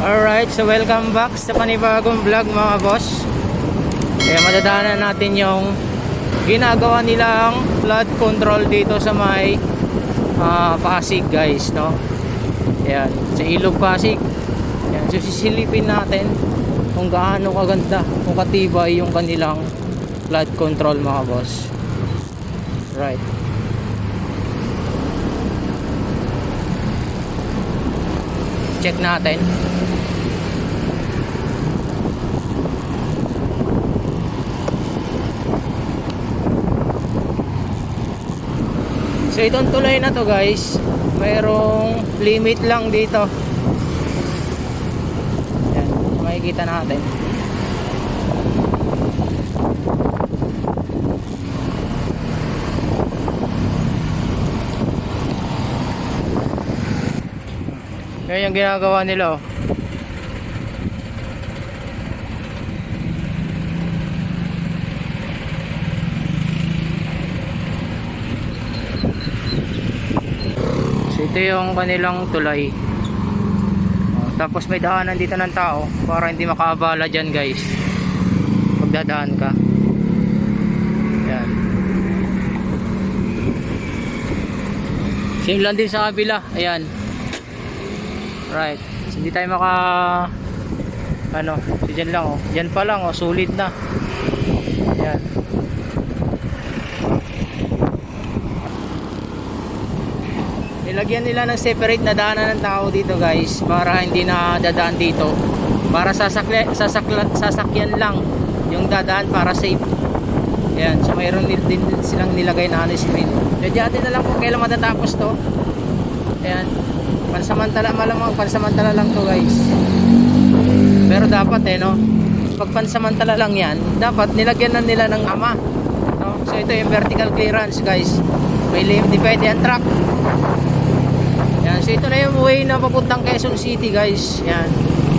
Alright, so welcome back sa panibagong vlog mga boss. Kaya madadaanan natin yung ginagawa nilang flood control dito sa may ah, Pasig guys, no? Ayan, sa Ilog Pasig. Ayan, so sisilipin natin kung gaano kaganda, kung katibay yung kanilang flood control mga boss. Right. Check natin. So itong tulay na to guys, mayroong limit lang dito. Yan, makikita natin. Yan yung ginagawa nila oh. Ito yung kanilang tulay. Tapos may daanan dito ng tao para hindi makaabala dyan guys. Magdadaan ka. Yan. Same lang din sa kabila. Ayan. Right. So, hindi tayo maka ano, so dyan lang oh. Dyan pa lang oh, sulit na. Ayan. Nilagyan nila ng separate na daanan ng tao dito guys para hindi na dadaan dito. Para sasakya, sasakla, sasakyan lang yung dadaan para safe. Ayan, so mayroon din, din silang nilagay na ano screen. Medyo na lang kung kailan matatapos to. Ayan. Pansamantala malamang pansamantala lang to guys. Pero dapat eh no. Pag pansamantala lang 'yan, dapat nilagyan na nila ng ama. No? So ito yung vertical clearance guys. May lim depende ang truck. So ito na yung way na papuntang Quezon City guys. Yan.